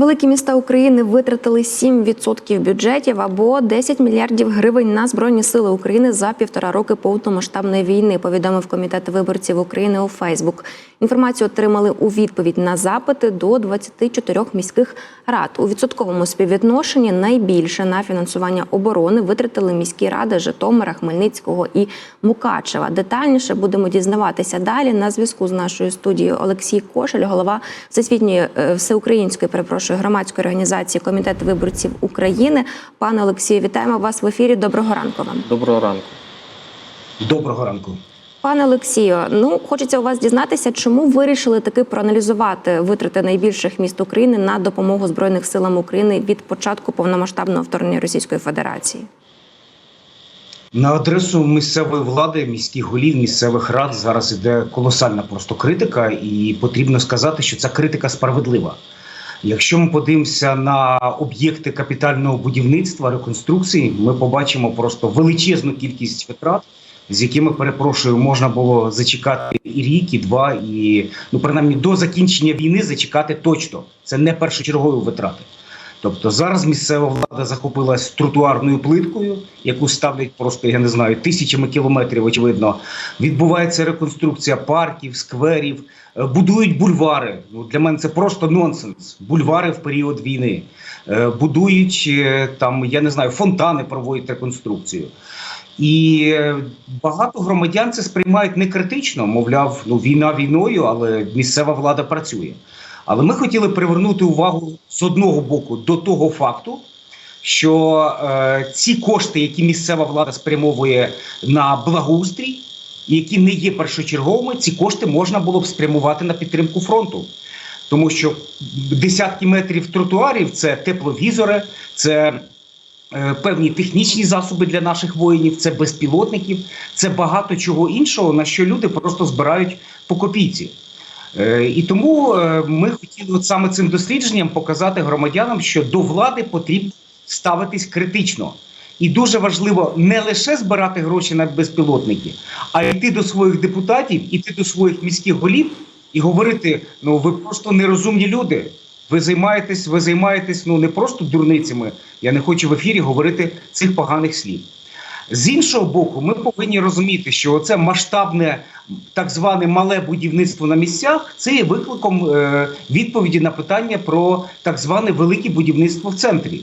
Великі міста України витратили 7% бюджетів або 10 мільярдів гривень на збройні сили України за півтора роки повномасштабної війни. Повідомив комітет виборців України у Фейсбук. Інформацію отримали у відповідь на запити до 24 міських рад. У відсотковому співвідношенні найбільше на фінансування оборони витратили міські ради Житомира, Хмельницького і Мукачева. Детальніше будемо дізнаватися далі. На зв'язку з нашою студією Олексій Кошель, голова всесвітньої е, всеукраїнської перепрошую громадської організації Комітет виборців України. Пане Олексію, вітаємо вас в ефірі. Доброго ранку вам. Доброго ранку. Доброго ранку. Пане Олексію, ну хочеться у вас дізнатися, чому вирішили таки проаналізувати витрати найбільших міст України на допомогу Збройних силам України від початку повномасштабного вторгнення Російської Федерації. На адресу місцевої влади, міських голів, місцевих рад зараз іде колосальна просто критика, і потрібно сказати, що ця критика справедлива. Якщо ми подивимося на об'єкти капітального будівництва, реконструкції, ми побачимо просто величезну кількість витрат, з якими перепрошую, можна було зачекати і рік, і два, і ну принаймні до закінчення війни зачекати точно. Це не першочергові витрати. Тобто зараз місцева влада захопилась тротуарною плиткою, яку ставлять просто я не знаю тисячами кілометрів. Очевидно, відбувається реконструкція парків, скверів, е, будують бульвари. Ну для мене це просто нонсенс. Бульвари в період війни Е, будують е, там, я не знаю, фонтани проводять реконструкцію. І е, багато громадян це сприймають не критично, мовляв, ну війна війною, але місцева влада працює. Але ми хотіли привернути увагу з одного боку до того факту, що е, ці кошти, які місцева влада спрямовує на благоустрій, які не є першочерговими, ці кошти можна було б спрямувати на підтримку фронту. Тому що десятки метрів тротуарів це тепловізори, це певні технічні засоби для наших воїнів, це безпілотників, це багато чого іншого, на що люди просто збирають по копійці. Е, І тому е, ми хотіли от саме цим дослідженням показати громадянам, що до влади потрібно ставитись критично. І дуже важливо не лише збирати гроші на безпілотники, а йти до своїх депутатів, іти до своїх міських голів і говорити: ну ви просто нерозумні люди. Ви займаєтесь, ви займаєтесь ну не просто дурницями. Я не хочу в ефірі говорити цих поганих слів. З іншого боку, ми повинні розуміти, що це масштабне так зване мале будівництво на місцях це є викликом е, відповіді на питання про так зване велике будівництво в центрі,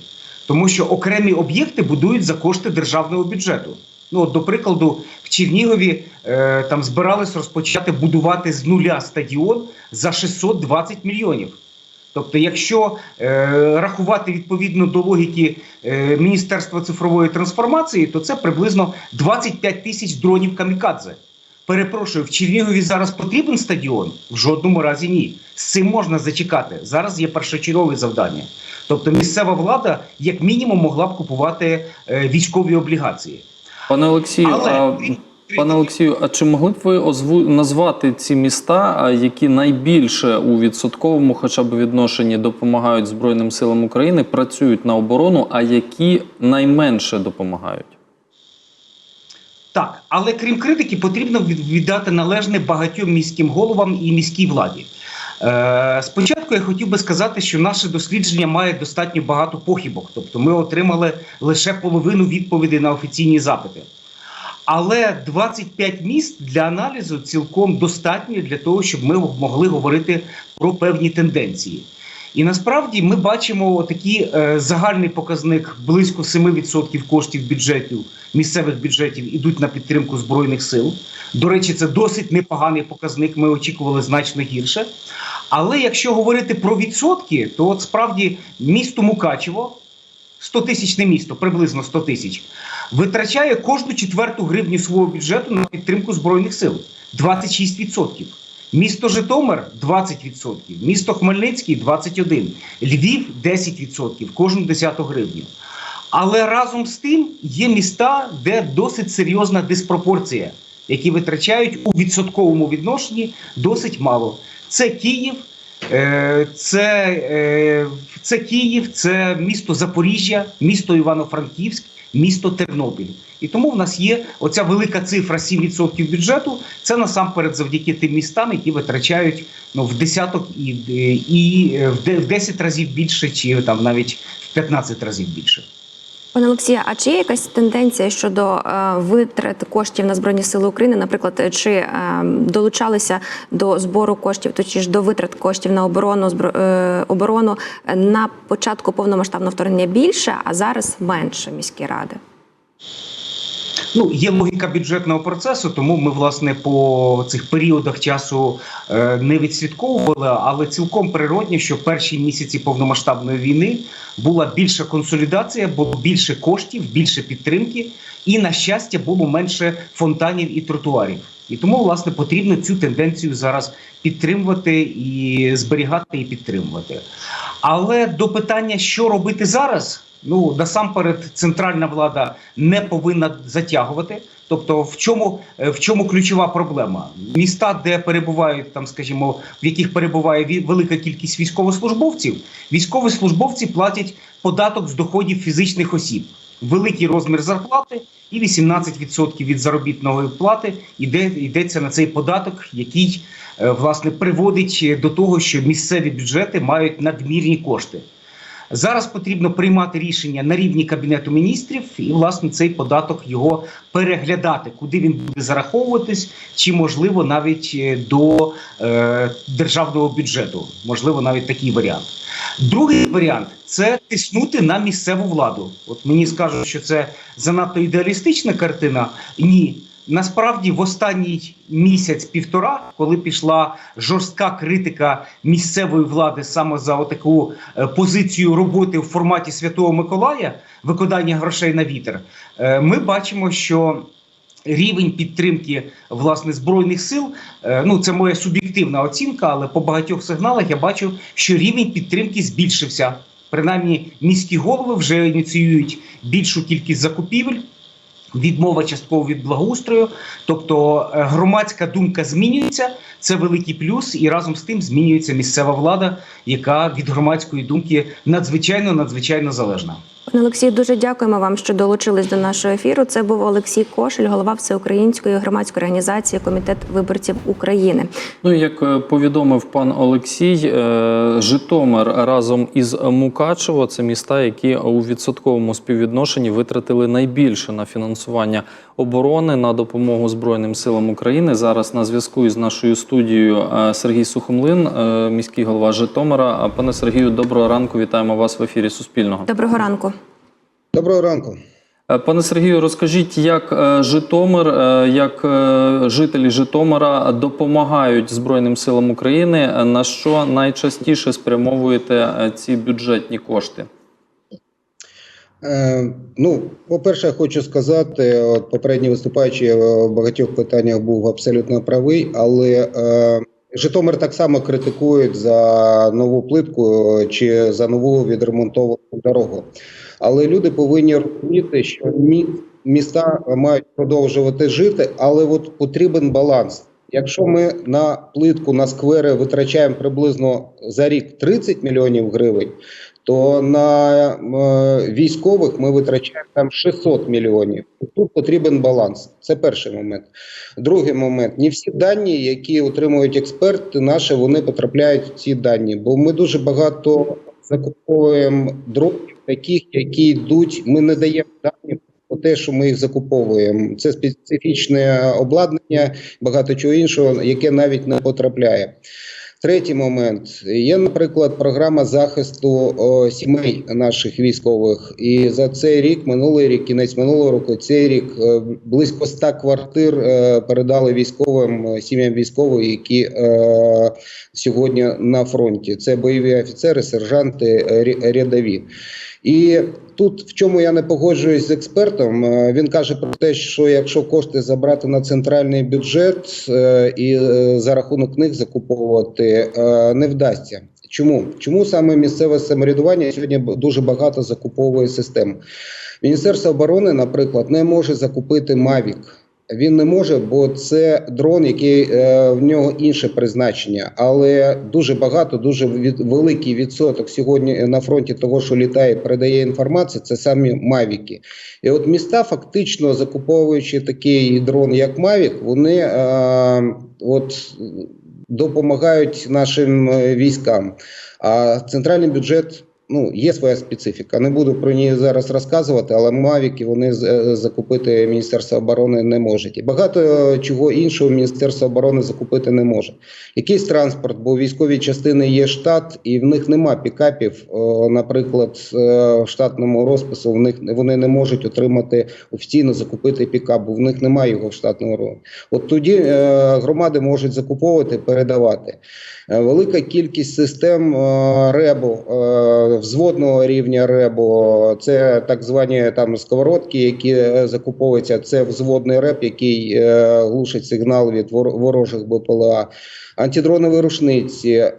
тому що окремі об'єкти будують за кошти державного бюджету. Ну, от, до прикладу, в Чернігові е, там збирались розпочати будувати з нуля стадіон за 620 мільйонів. Тобто, якщо е, рахувати відповідно до логіки е, Міністерства цифрової трансформації, то це приблизно 25 тисяч дронів камікадзе. Перепрошую, в Чернігові зараз потрібен стадіон? В жодному разі ні. З цим можна зачекати. Зараз є першочергове завдання. Тобто, місцева влада, як мінімум, могла б купувати е, військові облігації. Пане Олексію, Але- а, пане Олексію, а чи могли б ви озву... назвати ці міста, які найбільше у відсотковому, хоча б відношенні, допомагають Збройним силам України, працюють на оборону, а які найменше допомагають? Так, але крім критики, потрібно від- віддати належне багатьом міським головам і міській владі. Е, спочатку я хотів би сказати, що наше дослідження має достатньо багато похибок, тобто ми отримали лише половину відповідей на офіційні запити. Але 25 міст для аналізу цілком достатньо для того, щоб ми могли говорити про певні тенденції. І насправді ми бачимо такий е, загальний показник близько 7% коштів бюджетів місцевих бюджетів ідуть на підтримку збройних сил. До речі, це досить непоганий показник. Ми очікували значно гірше. Але якщо говорити про відсотки, то от справді місто Мукачево, 100 тисячне місто, приблизно 100 тисяч, витрачає кожну четверту гривню свого бюджету на підтримку збройних сил 26%. Місто Житомир 20%, місто Хмельницький 21%, Львів 10%, кожну десяту гривню. Але разом з тим є міста, де досить серйозна диспропорція, які витрачають у відсотковому відношенні досить мало. Це Київ, це, е, це Київ, це місто Запоріжжя, місто Івано-Франківськ, місто Тернопіль. І тому в нас є оця велика цифра 7% бюджету. Це насамперед завдяки тим містам, які витрачають ну, в десяток і, і е, де- в 10 разів більше, чи там навіть в 15 разів більше. Пане Олексія, а чи є якась тенденція щодо е, витрат коштів на збройні сили України? Наприклад, чи е, долучалися до збору коштів, точніше до витрат коштів на оборону е, оборону на початку повномасштабного вторгнення більше, а зараз менше міські ради? Ну, є логіка бюджетного процесу, тому ми, власне, по цих періодах часу не відслідковували, але цілком природні, що перші місяці повномасштабної війни була більша консолідація, було більше коштів, більше підтримки, і, на щастя, було менше фонтанів і тротуарів. І тому, власне, потрібно цю тенденцію зараз підтримувати і зберігати і підтримувати. Але до питання, що робити зараз, ну насамперед, центральна влада не повинна затягувати. Тобто, в чому, е, в чому ключова проблема? Міста, де перебувають там, скажімо, в яких перебуває велика кількість військовослужбовців, військові службовці платять податок з доходів фізичних осіб, великий розмір зарплати і 18% від заробітної плати йде, йдеться на цей податок, який е, власне приводить е, до того, що місцеві бюджети мають надмірні кошти. Зараз потрібно приймати рішення на рівні кабінету міністрів і власне цей податок його переглядати, куди він буде зараховуватись, чи можливо навіть е, до е, державного бюджету. Можливо, навіть такий варіант. Другий варіант це тиснути на місцеву владу. От мені скажуть, що це занадто ідеалістична картина. Ні. Насправді, в останній місяць-півтора, коли пішла жорстка критика місцевої влади саме за таку позицію роботи в форматі Святого Миколая, виконання грошей на вітер, е, ми бачимо, що рівень підтримки власне збройних сил, е, ну це моя суб'єктивна оцінка, але по багатьох сигналах я бачу, що рівень підтримки збільшився. Принаймні, міські голови вже ініціюють більшу кількість закупівель. Відмова частково від благоустрою, тобто е, громадська думка змінюється. Це великий плюс, і разом з тим змінюється місцева влада, яка від громадської думки надзвичайно надзвичайно залежна. Пане Олексію, дуже дякуємо вам, що долучились до нашого ефіру. Це був Олексій Кошель, голова всеукраїнської громадської організації Комітет виборців України. Ну, як е, повідомив пан Олексій, е, Житомир разом із Мукачево це міста, які у відсотковому співвідношенні витратили найбільше на фінансування оборони на допомогу Збройним силам України. Зараз на зв'язку із нашою студією е, Сергій Сухомлин, міський голова Житомира. Пане Сергію, доброго ранку. Вітаємо вас в ефірі Суспільного. Доброго ранку. Доброго ранку. Е, Пане Сергію, розкажіть, як е, Житомир, е, як жителі Житомира допомагають Збройним силам України, на що найчастіше спрямовуєте ці бюджетні кошти? Е, ну, по-перше, я хочу сказати, от попередній виступаючий в багатьох питаннях був абсолютно правий, але е, Житомир так само критикують за нову плитку чи за нову відремонтовану дорогу. Але люди повинні розуміти, що міста мають продовжувати жити, але от потрібен баланс. Якщо ми на плитку на сквери витрачаємо приблизно за рік 30 мільйонів гривень, то на е, військових ми витрачаємо там 600 мільйонів. Тут потрібен баланс. Це перший момент. Другий момент: не всі дані, які отримують експерти, наші вони потрапляють в ці дані, бо ми дуже багато закуповуємо дронів, таких, які йдуть. Ми не даємо дані. Про те, що ми їх закуповуємо, це специфічне обладнання, багато чого іншого, яке навіть не потрапляє. Третій момент є, наприклад, програма захисту о, сімей наших військових. І за цей рік, минулий рік, кінець минулого року, цей рік е, близько 100 квартир е, передали військовим е, сім'ям військових, які е, сьогодні на фронті. Це бойові офіцери, сержанти, е, рядові. І тут в чому я не погоджуюсь з експертом, е, він каже про те, що якщо кошти забрати на центральний бюджет е, і е, за рахунок них закуповувати, не вдасться. Чому? Чому саме місцеве самоврядування сьогодні дуже багато закуповує систем? Міністерство оборони, наприклад, не може закупити Мавік. Він не може, бо це дрон, який е, в нього інше призначення. Але дуже багато, дуже від, великий відсоток сьогодні на фронті того, що літає, передає інформацію, це самі мавіки. І от міста, фактично закуповуючи такий дрон, як Мавік, вони е, от допомагають нашим е, військам. А центральний бюджет. Ну, є своя специфіка. Не буду про неї зараз розказувати, але Мавіки вони е, закупити Міністерство оборони не можуть. І багато е, чого іншого Міністерство оборони закупити не може. Якийсь транспорт, бо військові частини є штат, і в них нема пікапів. Наприклад, е, в штатному розпису в них вони не можуть отримати офіційно закупити пікап, бо в них немає його в штатному розписі. От тоді громади можуть закуповувати, передавати. Велика кількість систем РЕБу, взводного рівня РЕБу, це так звані там сковородки, які е, закуповуються. Це взводний РЕБ, який е, глушить сигнал від ворожих БПЛА. Антидронові рушниці, е,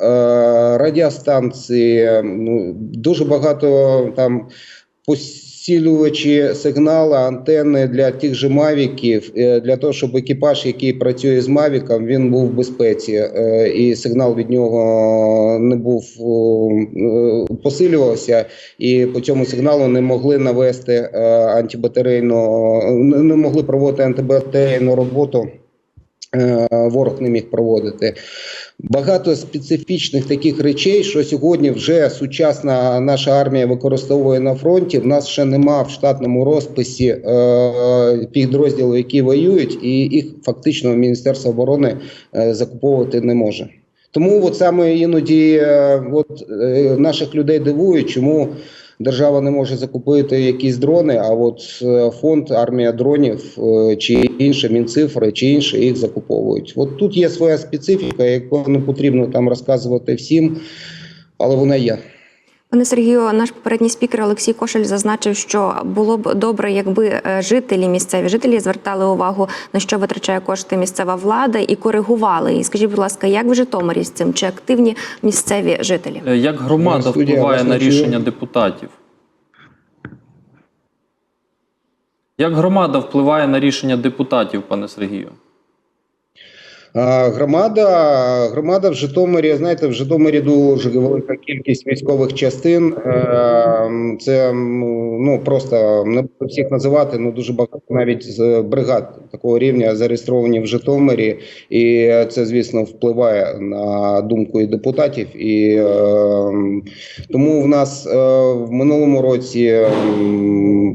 радіостанції, ну, дуже багато там посилювачі сигналу, антенни для тих же мавіків, е, для того, щоб екіпаж, який працює з мавіком, він був в безпеці, е, і сигнал від нього не був е, посилювався, і по цьому сигналу не могли навести антибатарейну, не могли проводити антибатарейну роботу. Ворог не міг проводити багато специфічних таких речей, що сьогодні вже сучасна наша армія використовує на фронті. В нас ще нема в штатному розписі е, підрозділів, які воюють, і їх фактично Міністерство оборони е, закуповувати не може. Тому от саме іноді е, от, е, наших людей дивує, чому держава не може закупити якісь дрони, а от е, фонд армія дронів е, чи інше мінцифри, чи інше їх закуповують. От тут є своя специфіка, яку не потрібно там розказувати всім, але вона є. Пане Сергію, наш попередній спікер Олексій Кошель зазначив, що було б добре, якби е, жителі місцеві жителі звертали увагу на що витрачає кошти місцева влада і коригували. І скажіть, будь ласка, як в Житомирі з цим? Чи активні місцеві жителі? Е, Як громада впливає на рішення депутатів? Як громада впливає на рішення депутатів, пане Сергію? Громада, громада в Житомирі, знаєте, в Житомирі дуже велика кількість військових частин. Е, Це ну просто не буду всіх називати, ну дуже багато навіть з бригад такого рівня зареєстровані в Житомирі, і це, звісно, впливає на думку і депутатів. І е, тому в нас е, в минулому році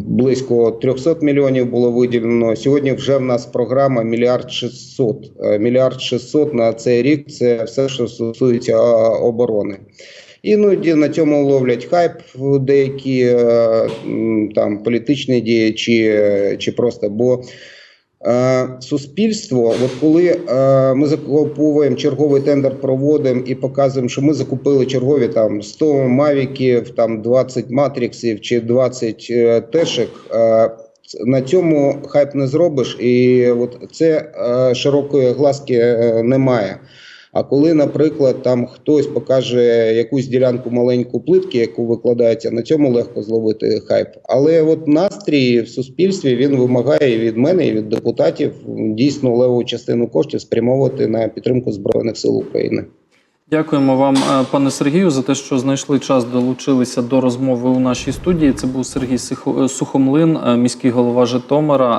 близько 300 мільйонів було виділено. Сьогодні вже в нас програма мільярд 600. Е, Мільярд 600 на цей рік це все, що стосується оборони. Іноді на цьому ловлять хайп деякі е, там політичні е, чи просто бо. Е, Суспільство, от коли е, ми закуповуємо черговий тендер, проводимо і показуємо, що ми закупили чергові там 100 мавіків, там 20 матриксів чи 20 е, тешек, е, на цьому хайп не зробиш, і от це е, широкої глазки е, немає. А коли, наприклад, там хтось покаже якусь ділянку маленьку плитки, яку викладається, на цьому легко зловити хайп. Але от настрій в суспільстві він вимагає від мене і від депутатів дійсно леву частину коштів спрямовувати на підтримку збройних сил України. Дякуємо вам, е, пане Сергію, за те, що знайшли час, долучилися до розмови у нашій студії. Це був Сергій Сихо- Сухомлин, е, міський голова Житомира.